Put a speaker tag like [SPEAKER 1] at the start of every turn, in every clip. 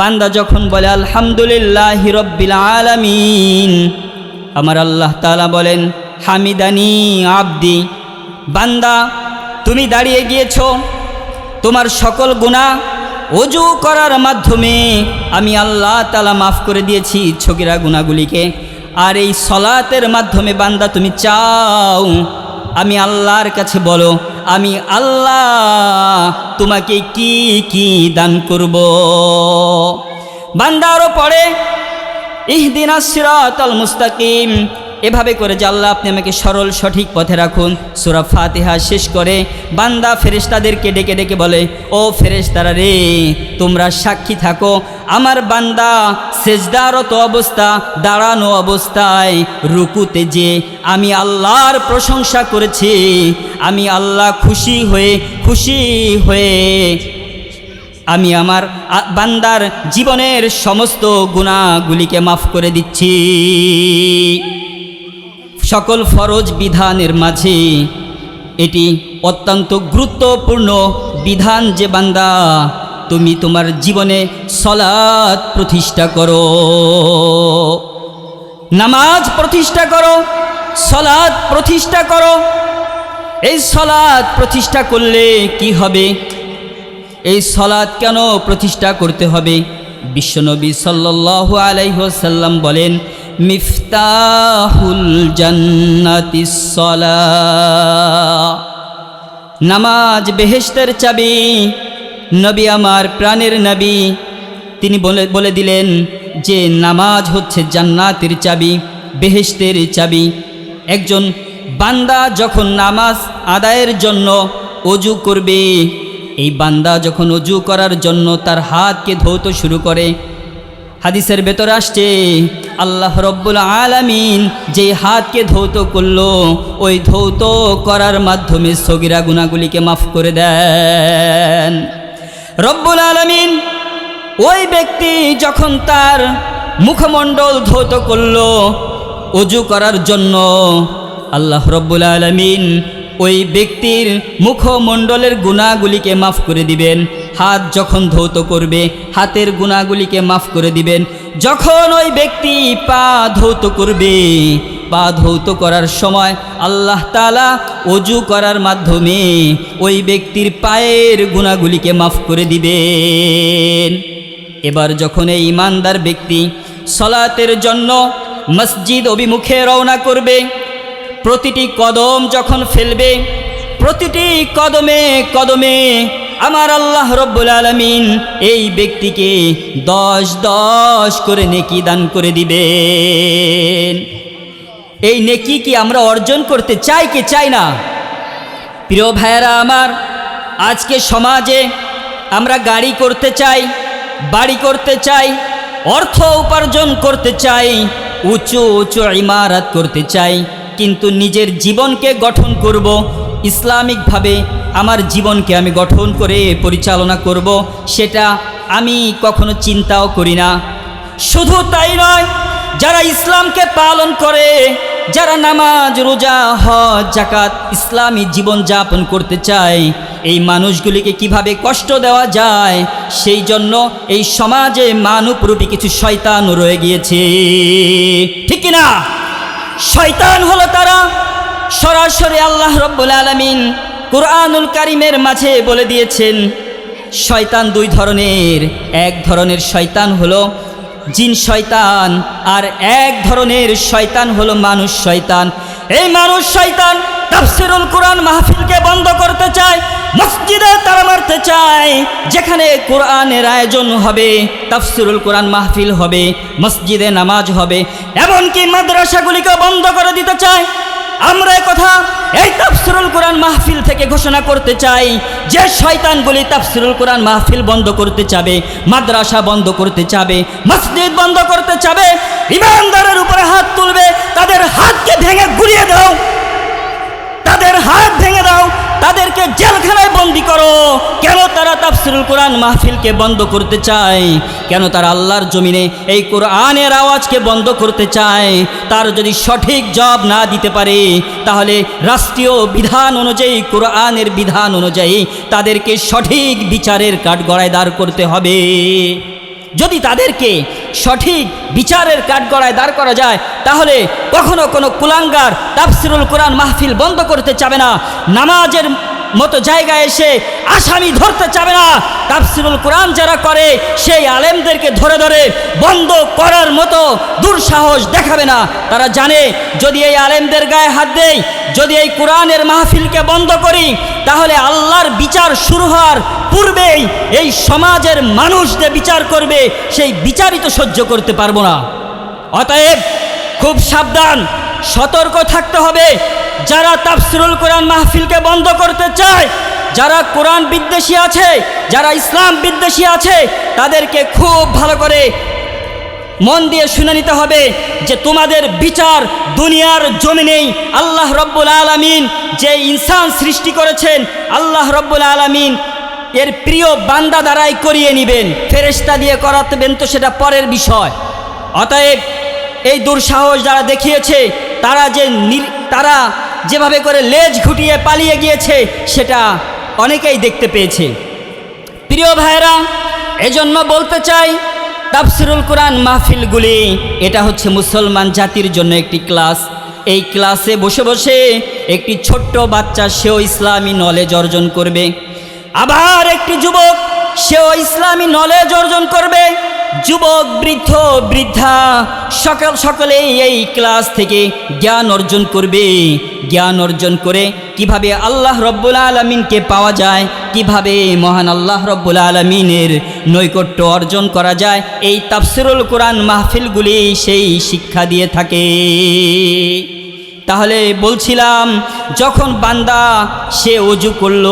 [SPEAKER 1] বান্দা যখন বলে, আলহামদুলিল্লাহ রব্বিল আলামিন আমার আল্লাহ তালা বলেন, হামিদানি আব্দি বান্দা, তুমি দাঁড়িয়ে গিয়েছো, তোমার সকল গুণা অজু করার মাধ্যমে আমি আল্লাহ তালা মাফ করে দিয়েছি ছকিরা গুণাগুলিকে আর এই সলাতের মাধ্যমে বান্দা, তুমি চাও আমি আল্লাহর কাছে বলো আমি আল্লাহ তোমাকে কি কি দান করব? বান্দারও পড়ে ইহদিন আশ্রতল মুস্তাকিম এভাবে করে যে আল্লাহ আপনি আমাকে সরল, সঠিক পথে রাখুন। সুরা ফাতিহা শেষ করে বান্দা ফেরেশতাদেরকে ডেকে ডেকে বলে, ও ফেরেশতারা রে, তোমরা সাক্ষী থাকো। আমার বান্দা সেজদারত অবস্থা, দাঁড়ানো অবস্থায় রুকুতে যে আমি আল্লাহর প্রশংসা করেছি, আমি আল্লাহ খুশি হয়ে খুশি হয়ে আমি আমার বান্দার জীবনের সমস্ত গুণাগুলিকে মাফ করে দিচ্ছি। সকল ফরজ বিধানের মাঝে এটি অত্যন্ত গুরুত্বপূর্ণ বিধান যে বান্দা, তুমি তোমার জীবনে সলাৎ প্রতিষ্ঠা করো। নামাজ প্রতিষ্ঠা করো সলাদ প্রতিষ্ঠা করো। এই সলাদ প্রতিষ্ঠা করলে কি হবে? এই সলাদ কেন প্রতিষ্ঠা করতে হবে? বিশ্বনবী সাল্লাল্লাহু আলাইসাল্লাম বলেন মিফতাহুল জান্নাতি নামাজ বেহেশতের চাবি, নবী আমার প্রাণের নবী। তিনি বলে বলে দিলেন যে নামাজ হচ্ছে জান্নাতের চাবি, বেহেশতের চাবি। একজন বান্দা যখন নামাজ আদায়ের জন্য অজু করবে, এই বান্দা যখন অজু করার জন্য তার হাতকে ধৌত শুরু করে। হাদিসের ভেতর আসছে আল্লাহ রব্বুল আলামিন যে হাতকে ধৌত করল, ওই ধৌত করার মাধ্যমে সগিরা গুণাগুলিকে মাফ করে দেন। রব্বুল আলামিন ওই ব্যক্তি যখন তার মুখমণ্ডল ধৌত করল অজু করার জন্য আল্লাহ রব্বুল আলমিন ওই ব্যক্তির মুখমণ্ডলের গুণাগুলিকে মাফ করে দিবেন। হাত যখন ধৌত করবে, হাতের গুণাগুলিকে মাফ করে দিবেন। যখন ওই ব্যক্তি পা ধৌত করবে, পা ধৌত করার সময় আল্লাহ তালা অজু করার মাধ্যমে ওই ব্যক্তির পায়ের গুণাগুলিকে মাফ করে দিবেন। এবার যখন এই ইমানদার ব্যক্তি সলাতের জন্য মসজিদ অভিমুখে রওনা করবে, প্রতিটি কদম যখন ফেলবে, প্রতিটি কদমে কদমে আমার আল্লাহ রব্বুল আলমিন এই ব্যক্তিকে দশ দশ করে নেকি দান করে দিবেন। এই নেকি কি আমরা অর্জন করতে চাই কি চাই না? প্রিয় ভাইয়েরা আমার, আজকে সমাজে আমরা গাড়ি করতে চাই, বাড়ি করতে চাই, অর্থ উপার্জন করতে চাই, উঁচু উঁচু ইমারত করতে চাই, কিন্তু নিজের জীবনকে গঠন করব ইসলামিকভাবে আমার জীবনকে আমি গঠন করে পরিচালনা করব, সেটা আমি কখনো চিন্তাও করি না। শুধু তাই নয়, যারা ইসলামকে পালন করে, যারা নামাজ, রোজা, হজ জাকাত ইসলামী জীবন যাপন করতে চায়, এই মানুষগুলিকে কীভাবে কষ্ট দেওয়া যায়, সেই জন্য এই সমাজে মানবরূপী কিছু শয়তান রয়ে গিয়েছে। ঠিক না? শয়তান হলো তারা সরাসরি আল্লাহ রব্বুল আলমিন কুরআনুল কারিমের মাঝে বলে দিয়েছেন, শয়তান দুই ধরনের, এক ধরনের শয়তান হলো জিন শয়তান আর এক ধরনের শয়তান হলো মানুষ শয়তান। এই মানুষ শয়তান তাফসিরুল কোরআন মাহফিলকে বন্ধ করতে চায়, মসজিদে তারা মারতে চায়, যেখানে কোরআনের আয়োজন হবে, তাফসিরুল কোরআন মাহফিল হবে, মসজিদে নামাজ হবে, এমনকি মাদ্রাসাগুলিকে বন্ধ করে দিতে চায়। আমরা কথা এই তাফসিরুল কোরআন মাহফিল থেকে ঘোষণা করতে চাই যে শয়তানগুলি তাফসিরুল কোরআন মাহফিল বন্ধ করতে চাবে, মাদ্রাসা বন্ধ করতে চাবে, মসজিদ বন্ধ করতে চাবে, ইমানদারের উপরে হাত তুলবে, তাদের হাতকে ভেঙে গুড়িয়ে দাও, তাদের হাত ভেঙে দাও, তাদেরকে জেলখানায় বন্দি করো। তাফসিরুল কোরআন মাহফিলকে বন্ধ করতে চায়। কেন তার আল্লাহর জমিনে এই কোরআনের আওয়াজকে বন্ধ করতে চায়? তার যদি সঠিক জবাব না দিতে পারে, তাহলে রাষ্ট্রীয় বিধান অনুযায়ী, কোরআনের বিধান অনুযায়ী তাদেরকে সঠিক বিচারের কাঠগড়ায় দাঁড় করতে হবে। যদি তাদেরকে সঠিক বিচারের কাঠগড়ায় দাঁড় করা যায়, তাহলে কখনো কোনো কুলাঙ্গার তাফসিরুল কোরআন মাহফিল বন্ধ করতে চাবে না। নামাজের মতো জায়গায় এসে আসামি ধরতে চাবে না। তাফসিরুল কোরআন যারা করে, সেই আলেমদেরকে ধরে ধরে বন্ধ করার মতো দুঃসাহস দেখাবে না। তারা জানে, যদি এই আলেমদের গায়ে হাত দেই, যদি এই কোরআনের মাহফিলকে বন্ধ করি, তাহলে আল্লাহর বিচার শুরু হওয়ার পূর্বেই এই সমাজের মানুষ যে বিচার করবে, সেই বিচারই তো সহ্য করতে পারব না। অতএব খুব সাবধান সতর্ক থাকতে হবে। যারা তাফসিরুল কোরআন মাহফিলকে বন্ধ করতে চায়, যারা কোরআন বিদ্বেষী আছে, যারা ইসলাম বিদ্বেষী আছে, তাদেরকে খুব ভালো করে মন দিয়ে শুনে নিতে হবে যে তোমাদের বিচার দুনিয়ার জমিনেই আল্লাহ রব্বুল আলমিন যে ইনসান সৃষ্টি করেছেন, আল্লাহ রব্বুল আলমিন এর প্রিয় বান্দা দ্বারাই করিয়ে নেবেন। ফেরেস্তা দিয়ে করাতেবেন তো সেটা পরের বিষয়। অতএব এই দুঃসাহস যারা দেখিয়েছে তারা যে তারা যেভাবে করে লেজ ঘুটিয়ে পালিয়ে গিয়েছে, সেটা অনেকেই দেখতে পেয়েছে। প্রিয় ভাইরা এজন্য বলতে চাই, তাফসিরুল কোরআন মাহফিলগুলি এটা হচ্ছে মুসলমান জাতির জন্য একটি ক্লাস। এই ক্লাসে বসে বসে একটি ছোট্ট বাচ্চা সেও ইসলামী নলেজ অর্জন করবে। আবার একটি যুবক সেও ইসলামী নলেজ অর্জন করবে। যুবক, বৃদ্ধ, বৃদ্ধা, সকল সকলেই এই ক্লাস থেকে জ্ঞান অর্জন করবে। জ্ঞান অর্জন করে কীভাবে আল্লাহ রব্বুল আলমিনকে পাওয়া যায়, কীভাবে মহান আল্লাহ রব্বুল আলমিনের নৈকট্য অর্জন করা যায়, এই তাফসিরুল কোরআন মাহফিলগুলি সেই শিক্ষা দিয়ে থাকে। তাহলে বলছিলাম, যখন বান্দা সে অজু করল,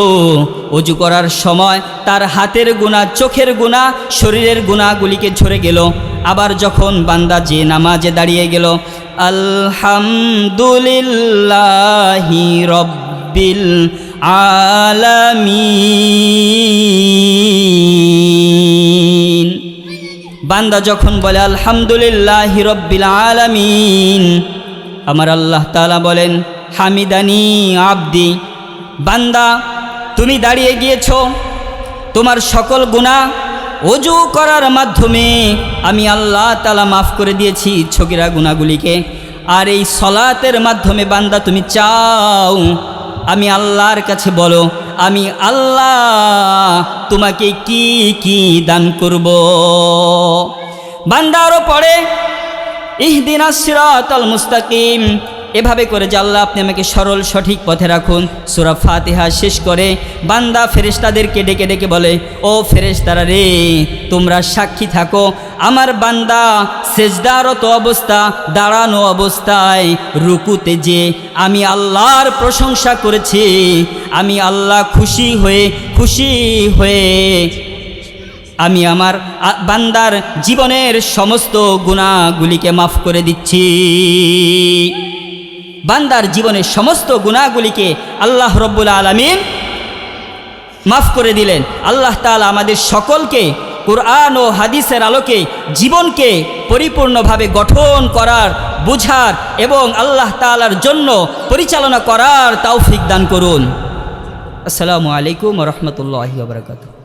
[SPEAKER 1] অজু করার সময় তার হাতের গুণা, চোখের গুণা, শরীরের গুণাগুলিকে ঝরে গেল। আবার যখন বান্দা যে নামাজে দাঁড়িয়ে গেল, আলহামদুলিল্লাহি রব্বিল আলামিন। বান্দা যখন বলে, আলহামদুলিল্লাহ রব্বিল আলামিন। আমার আল্লাহ তালা বলেন, হামিদানি আবদি। বান্দা, তুমি দাঁড়িয়ে গিয়েছো। তোমার সকল গুণা অজু করার মাধ্যমে আমি আল্লাহ তালা মাফ করে দিয়েছি ছকিরা গুণাগুলিকে আর এই সলাতের মাধ্যমে বান্দা, তুমি চাও, আমি আল্লাহর কাছে বলো, আমি আল্লাহ তোমাকে কি কি দান করব? বান্দা বান্দারও পড়ে ইহদিন সিরাতাল মুস্তাকিম। এভাবে করে আল্লাহ আপনি আমাকে সরল, সঠিক পথে রাখুন। সুরা ফাতিহা শেষ করে বান্দা ফেরেশতাদেরকে ডেকে ডেকে বলে, ও ফেরেশতারা রে, তোমরা সাক্ষী থাকো। আমার বান্দা সেজদারত অবস্থা, দাঁড়ানো অবস্থায় রুকুতে যে আমি আল্লাহর প্রশংসা করেছি, আমি আল্লাহ খুশি হয়ে খুশি হয়ে আমি আমার বান্দার জীবনের সমস্ত গুণাগুলিকে মাফ করে দিচ্ছি। বান্দার জীবনের সমস্ত গুণাগুলিকে আল্লাহ রব্বুল আলমিন মাফ করে দিলেন। আল্লাহ তাআলা আমাদের সকলকে কোরআন ও হাদিসের আলোকে জীবনকে পরিপূর্ণভাবে গঠন করার, বুঝার এবং আল্লাহ তালার জন্য পরিচালনা করার তৌফিক দান করুন। আসসালামু আলাইকুম রহমতুল্লাহ বারকাতুহ।